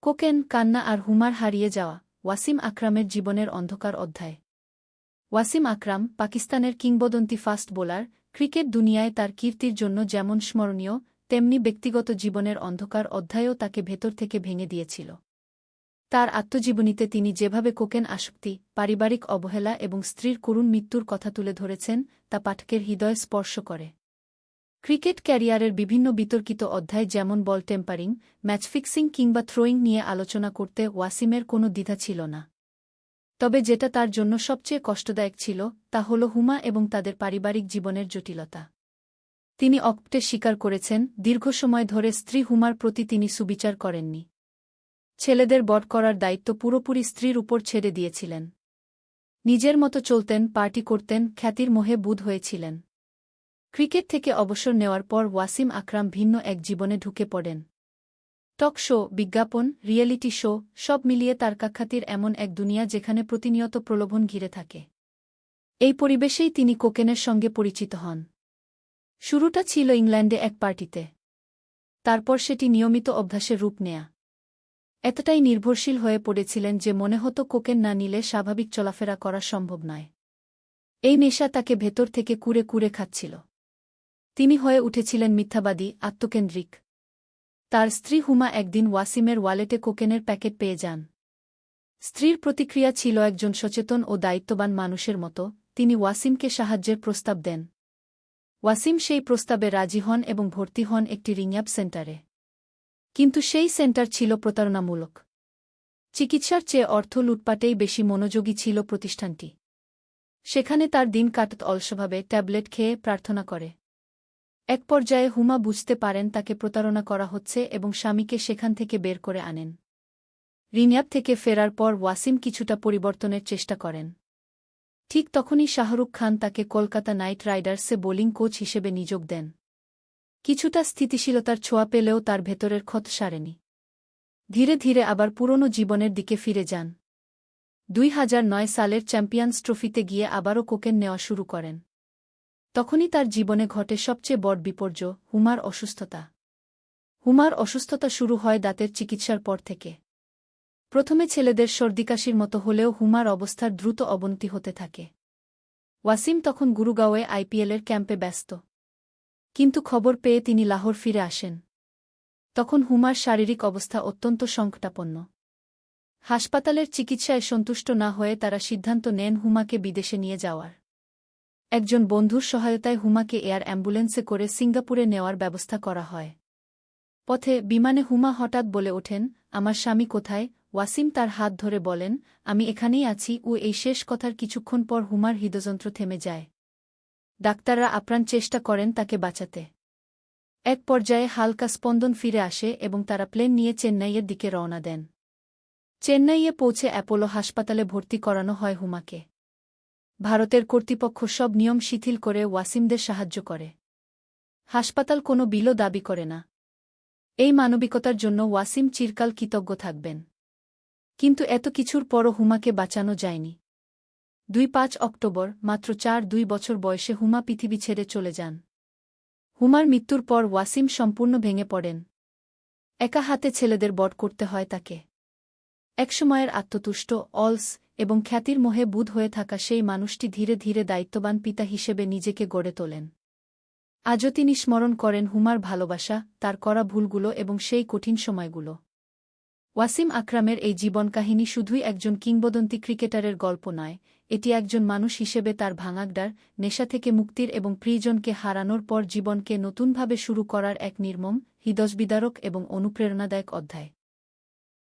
Cocaine, কান্না আর homer হারিয়ে যাওয়া, ওয়াসিম আকরামের জীবনের অন্ধকার অধ্যায়। ওয়াসিম আকরাম, পাকিস্তানের কিংবদন্তি ফাস্ট বোলার, ক্রিকেট দুনিয়ায় তার কীর্তির জন্য যেমন স্মরণীয়, তেমনি ব্যক্তিগত জীবনের অন্ধকার অধ্যায়ও তাকে ভেতর থেকে ভেঙে দিয়েছিল। তার আত্মজীবনীতে তিনি যেভাবে কোকেন আসক্তি, পারিবারিক অবহেলা এবং স্ত্রীর করুণ মৃত্যুর কথা তুলে ধরেছেন, তা পাঠকের হৃদয় স্পর্শ করে। ক্রিকেট ক্যারিয়ারের বিভিন্ন বিতর্কিত অধ্যায় যেমন বল টেম্পারিং, ম্যাচ ফিক্সিং কিংবা থ্রোয়িং নিয়ে আলোচনা করতে ওয়াসিমের কোনো দ্বিধা ছিল না। তবে যেটা তার জন্য সবচেয়ে কষ্টদায়ক ছিল, তা হল হুমা এবং তাদের পারিবারিক জীবনের জটিলতা। তিনি অক্টে স্বীকার করেছেন, দীর্ঘ সময় ধরে স্ত্রী হুমার প্রতি তিনি সুবিচার করেননি। ছেলেদের বট করার দায়িত্ব পুরোপুরি স্ত্রীর উপর ছেড়ে দিয়েছিলেন। নিজের মতো চলতেন, পার্টি করতেন, খ্যাতির মোহে বুধ হয়েছিলেন। ক্রিকেট থেকে অবসর নেওয়ার পর ওয়াসিম আকরাম ভিন্ন এক জীবনে ঢুকে পড়েন। টক শো, বিজ্ঞাপন, রিয়েলিটি শো, সব মিলিয়ে তার কাখ্যাতির এমন এক দুনিয়া যেখানে প্রতিনিয়ত প্রলোভন ঘিরে থাকে। এই পরিবেশেই তিনি কোকেনের সঙ্গে পরিচিত হন। শুরুটা ছিল ইংল্যান্ডে এক পার্টিতে। তারপর সেটি নিয়মিত অভ্যাসের রূপ নেয়া। এতটাই নির্ভরশীল হয়ে পড়েছিলেন যে মনে হতো কোকেন না নিলে স্বাভাবিক চলাফেরা করা সম্ভব নয়। এই নেশা তাকে ভেতর থেকে কুরে কুরে খাচ্ছিল। তিনি হয়ে উঠেছিলেন মিথ্যাবাদী, আত্মকেন্দ্রিক। তার স্ত্রী হুমা একদিন ওয়াসিমের ওয়ালেটে কোকেনের প্যাকেট পেয়ে যান। স্ত্রীর প্রতিক্রিয়া ছিল একজন সচেতন ও দায়িত্ববান মানুষের মতো, তিনি ওয়াসিমকে সাহায্যের প্রস্তাব দেন। ওয়াসিম সেই প্রস্তাবে রাজি হন এবং ভর্তি হন একটি রিংয়াপ সেন্টারে। কিন্তু সেই সেন্টার ছিল প্রতারণামূলক। চিকিৎসার চেয়ে অর্থ লুটপাটেই বেশি মনোযোগী ছিল প্রতিষ্ঠানটি। সেখানে তার দিন কাটত অলসভাবে, ট্যাবলেট খেয়ে প্রার্থনা করে। এক পর্যায়ে হুমা বুঝতে পারেন তাকে প্রতারণা করা হচ্ছে এবং স্বামীকে সেখান থেকে বের করে আনেন। রিনিয়াব থেকে ফেরার পর ওয়াসিম কিছুটা পরিবর্তনের চেষ্টা করেন। ঠিক তখনই শাহরুখ খান তাকে কলকাতা নাইট রাইডার্সে বোলিং কোচ হিসেবে নিযোগ দেন। কিছুটা স্থিতিশীলতার ছোঁয়া পেলেও তার ভেতরের ক্ষত সারেনি। ধীরে ধীরে আবার পুরনো জীবনের দিকে ফিরে যান। দুই হাজার নয় সালের চ্যাম্পিয়ন্স ট্রফিতে গিয়ে আবারও কোকেন নেওয়া শুরু করেন। তখনই তার জীবনে ঘটে সবচেয়ে বড় বিপর্য, হুমার অসুস্থতা। হুমার অসুস্থতা শুরু হয় দাঁতের চিকিৎসার পর থেকে। প্রথমে ছেলেদের সর্দিকাশির মতো হলেও হুমার অবস্থার দ্রুত অবনতি হতে থাকে। ওয়াসিম তখন গুরুগাঁওয়ে আইপিএলের ক্যাম্পে ব্যস্ত। কিন্তু খবর পেয়ে তিনি লাহোর ফিরে আসেন। তখন হুমার শারীরিক অবস্থা অত্যন্ত সংকটাপন্ন। হাসপাতালের চিকিৎসায় সন্তুষ্ট না হয়ে তারা সিদ্ধান্ত নেন হুমাকে বিদেশে নিয়ে যাওয়ার। একজন বন্ধুর সহায়তায় হুমাকে এয়ার অ্যাম্বুলেন্সে করে সিঙ্গাপুরে নেওয়ার ব্যবস্থা করা হয়। পথে বিমানে হুমা হঠাৎ বলে ওঠেন, আমার স্বামী কোথায়? ওয়াসিম তার হাত ধরে বলেন, আমি এখানেই আছি, ও এই শেষ কথার কিছুক্ষণ পর হুমার হৃদযন্ত্র থেমে যায়। ডাক্তাররা আপ্রাণ চেষ্টা করেন তাকে বাঁচাতে। এক পর্যায়ে হালকা স্পন্দন ফিরে আসে এবং তারা প্লেন নিয়ে চেন্নাইয়ের দিকে রওনা দেন। চেন্নাইয়ে পৌঁছে অ্যাপোলো হাসপাতালে ভর্তি করানো হয় হুমাকে। ভারতের কর্তৃপক্ষ সব নিয়ম শিথিল করে ওয়াসিমদের সাহায্য করে। হাসপাতাল কোনো বিলও দাবি করে না। এই মানবিকতার জন্য ওয়াসিম চিরকাল কৃতজ্ঞ থাকবেন। কিন্তু এত কিছুর পরও হুমাকে বাঁচানো যায়নি। দুই পাঁচ অক্টোবর, মাত্র চার দুই বছর বয়সে হুমা পৃথিবী ছেড়ে চলে যান। হুমার মৃত্যুর পর ওয়াসিম সম্পূর্ণ ভেঙে পড়েন। একা হাতে ছেলেদের বট করতে হয় তাকে। একসময়ের আত্মতুষ্ট, অলস এবং খ্যাতির মোহে বুধ হয়ে থাকা সেই মানুষটি ধীরে ধীরে দায়িত্ববান পিতা হিসেবে নিজেকে গড়ে তোলেন। আজও তিনি স্মরণ করেন হুমার ভালোবাসা, তার করা ভুলগুলো এবং সেই কঠিন সময়গুলো। ওয়াসিম আকরামের এই জীবন কাহিনী শুধুই একজন কিংবদন্তি ক্রিকেটারের গল্প নয়, এটি একজন মানুষ হিসেবে তার ভাঙাগডার, নেশা থেকে মুক্তির এবং প্রিয়জনকে হারানোর পর জীবনকে নতুনভাবে শুরু করার এক নির্মম, হৃদয়বিদারক এবং অনুপ্রেরণাদায়ক অধ্যায়।